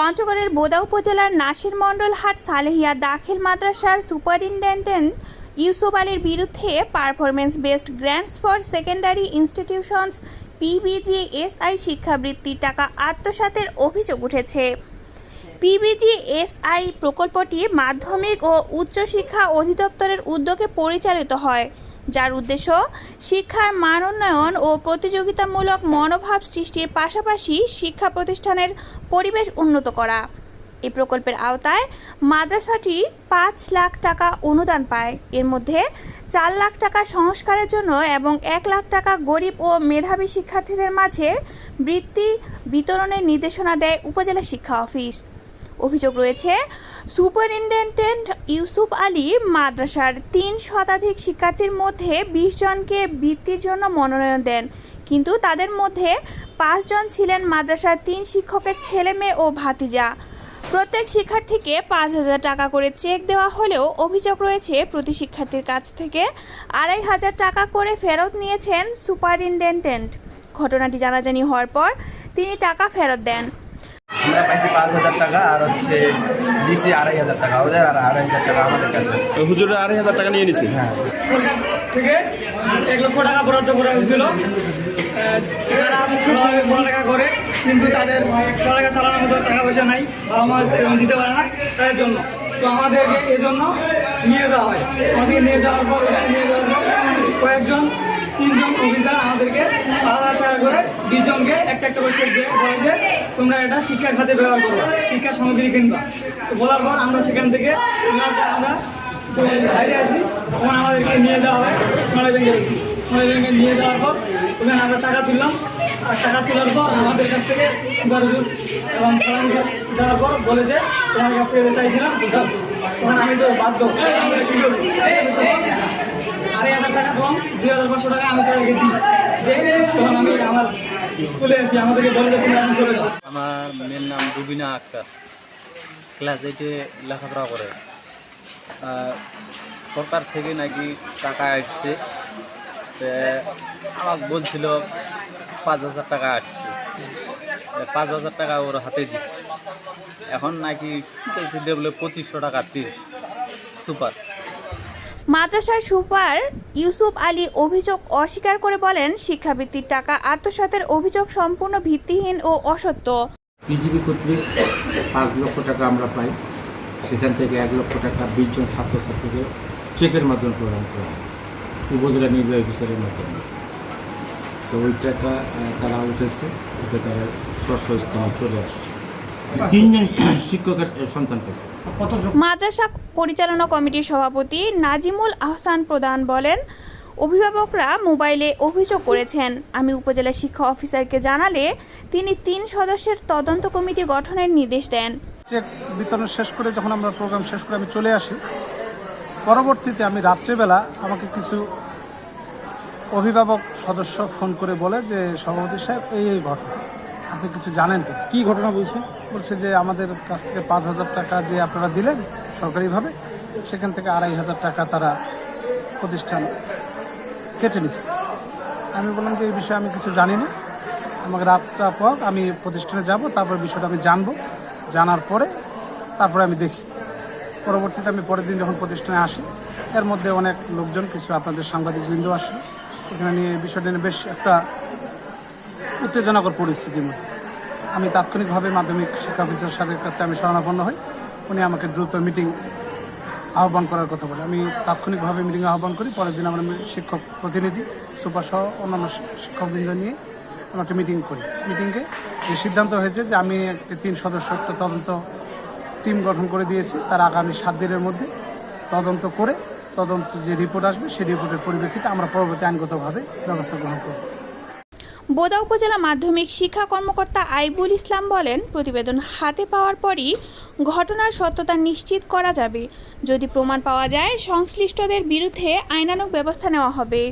পঞ্চগড়ের বোদা উপজেলার নাসির মণ্ডল হাট সালেহিয়া দাখিল মাদ্রাসার সুপারিনটেন্ডেন্ট ইউসুফ আলীর বিরুদ্ধে performance based grants for secondary institutions PBGSI শিক্ষাবৃত্তি টাকা আত্মসাতের অভিযোগ উঠেছে। পিবিজিএসআই প্রকল্পটি মাধ্যমিক ও উচ্চশিক্ষা অধিদপ্তরের উদ্যোগে পরিচালিত হয়। যার উদ্দেশ্য শিক্ষার মান উন্নয়ন ও প্রতিযোগিতামূলক মনোভাব সৃষ্টির পাশাপাশি শিক্ষা প্রতিষ্ঠানের পরিবেশ উন্নত করা। এই প্রকল্পের আওতায় মাদ্রাসাটি পাঁচ লাখ টাকা অনুদান পায়। এর মধ্যে চার লাখ টাকা সংস্কারের জন্য এবং এক লাখ টাকা গরিব ও মেধাবী শিক্ষার্থীদের মাঝে বৃত্তি বিতরণের নির্দেশনা দেয় উপজেলা শিক্ষা অফিস। অভিযোগ রয়েছে, সুপারিনটেন্ডেন্ট ইউসুফ আলী মাদ্রাসার তিন শতাধিক শিক্ষার্থীর মধ্যে বিশ জনকে বৃত্তির জন্য মনোনয়ন দেন। কিন্তু তাদের মধ্যে পাঁচজন ছিলেন মাদ্রাসার তিন শিক্ষকের ছেলে মেয়ে ও ভাতিজা। প্রত্যেক শিক্ষার্থীকে পাঁচ হাজার টাকা করে চেক দেওয়া হলেও অভিযোগ রয়েছে, প্রতি শিক্ষার্থীর কাছ থেকে আড়াই হাজার টাকা করে ফেরত নিয়েছেন সুপারিনটেন্ডেন্ট। ঘটনাটি জানাজানি হওয়ার পর তিনি টাকা ফেরত দেন। আমরা পাইছি পাঁচ হাজার টাকা আর হচ্ছে দিছি আড়াই হাজার টাকা। ওদের আর আড়াই হাজার টাকা আমাদের কাছে। তো হুজুরের আড়াই হাজার টাকা নিয়ে নিছি? হ্যাঁ। থেকে এক লক্ষ টাকা বরাদ্দ করা হয়েছিল। যারা ভালোভাবে পড়ালেখা করে কিন্তু তাদের পড়ালেখা চালানোর মতো টাকা পয়সা নাই বাবা মা সেরকম দিতে পারে না তাদের জন্য। তো আমাদেরকে এই জন্য নিয়ে যাওয়া হয়। আমাদেরকে নিয়ে যাওয়ার পর নিয়ে যাওয়ার পর কয়েকজন তিনজন অফিসার আমাদেরকে হাজার টাকা করে বিশ জনকে একটা একটা করে চেক দিয়ে বলে যে তোমরা এটা শিক্ষার খাতে ব্যবহার করবে শিক্ষার সামগ্রী কিনবা। তো বলার পর আমরা সেখান থেকে আমরা বাইরে আসি, তখন আমাদেরকে নিয়ে যাওয়া হয় সোনালী ব্যাংকে সোনালী ব্যাংকে নিয়ে যাওয়ার পর ওখানে আমরা টাকা তুললাম। আর টাকা তোলার পর আমাদের কাছ থেকে সুপার হুজুর এবং সালাম যাওয়ার পর বলেছে তোমার কাছ থেকে চাইছিলাম তখন আমি তো বাধ্য। আমরা করব? আড়াই হাজার টাকা কম, দুই হাজার পাঁচশো টাকা আমি তাদেরকে দিই। তখন আমি আমার চলে আসি, আমাদেরকে বলে তুমি এখন চলে যাও। আমার মেয়ের নাম রুবিনা আক্তার। ক্লাস এইটে লেখাপড়া করে। সরকার থেকে নাকি টাকা আসছে। আমাকে বলছিল, পাঁচ হাজার টাকা আসছে। পাঁচ হাজার টাকা ওর হাতে দিচ্ছে এখন নাকি বলছে পঁচিশশো টাকা চিজ সুপার মাদ্রাসার সুপার ইউসুফ আলী অভিযোগ অস্বীকার করে বলেন, শিক্ষাবৃত্তির টাকা আত্মসাতের অভিযোগ সম্পূর্ণ ভিত্তিহীন ও অসত্য। বিজিবি কর্তৃক পাঁচ লক্ষ টাকা আমরা পাই। সেখান থেকে এক লক্ষ টাকা বিশ জন ছাত্রছাত্রীকে চেকের মাধ্যমে প্রদান করা হয়। উপজেলা নির্বাহী অফিসারের মাধ্যমে। তো ওই টাকা তারা উঠেছে, উঠে তারা স্বস্ব স্থানে চলে আসছে। তিনজন শিক্ষকের সন্তান পেয়েছে। মাদ্রাসা পরিচালনা কমিটির সভাপতি নাজিমুল আহসান প্রধান বলেন অভিভাবকরা মোবাইলে অভিযোগ করেছেন আমি উপজেলা শিক্ষা অফিসারকে জানালে তিনি তিন সদস্যের তদন্ত কমিটি গঠনের নির্দেশ দেন। চেক বিতরণ শেষ করে যখন আমরা প্রোগ্রাম শেষ করে আমি চলে আসি পরবর্তীতে আমি রাত্রেবেলা আমাকে কিছু অভিভাবক সদস্য ফোন করে বলে যে সভাপতি সাহেব এই এই ঘটনা। আপনি কিছু জানেন তো? কি ঘটনা বলছে? বলছে যে আমাদের কাছ থেকে পাঁচ হাজার টাকা যে আপনারা দিলেন সরকারিভাবে, সেখান থেকে আড়াই হাজার টাকা তারা প্রতিষ্ঠান কেটে নিচ্ছে। আমি বললাম যে এই বিষয়ে আমি কিছু জানি না। আমাকে রাতটা পর আমি প্রতিষ্ঠানে যাব, তারপর বিষয়টা আমি জানব। জানার পরে তারপরে আমি দেখি। পরবর্তীতে আমি পরের দিন যখন প্রতিষ্ঠানে আসি, এর মধ্যে অনেক লোকজন, কিছু আপনাদের সাংবাদিক বৃন্দ আসে। এখানে নিয়ে বিষয়টা নিয়ে বেশ একটা উত্তেজনাকর পরিস্থিতির মধ্যে। আমি তাৎক্ষণিকভাবে মাধ্যমিক শিক্ষা অফিসার সাহেবের কাছে আমি শরণাপন্ন হই। উনি আমাকে দ্রুত মিটিং আহ্বান করার কথা বলে। আমি তাৎক্ষণিকভাবে মিটিং আহ্বান করি। পরের দিন আমরা শিক্ষক প্রতিনিধি, সুপার সহ অন্যান্য শিক্ষকবৃন্দ নিয়ে আমরা একটা মিটিং করি। মিটিংয়ে যে সিদ্ধান্ত হয়েছে যে আমি তিন সদস্য একটা তদন্ত টিম গঠন করে দিয়েছি। তার আগামী সাত দিনের মধ্যে তদন্ত করে তদন্ত যে রিপোর্ট আসবে, সেই রিপোর্টের পরিপ্রেক্ষিতে আমরা পরবর্তী আইনগতভাবে ব্যবস্থা গ্রহণ করব। বোদা উপজেলা মাধ্যমিক শিক্ষা কর্মকর্তা আইবুল ইসলাম বলেন, প্রতিবেদন হাতে পাওয়ার পরই ঘটনার সত্যতা নিশ্চিত করা যাবে। যদি প্রমাণ পাওয়া যায়, সংশ্লিষ্টদের বিরুদ্ধে আইনানুগ ব্যবস্থা নেওয়া হবে।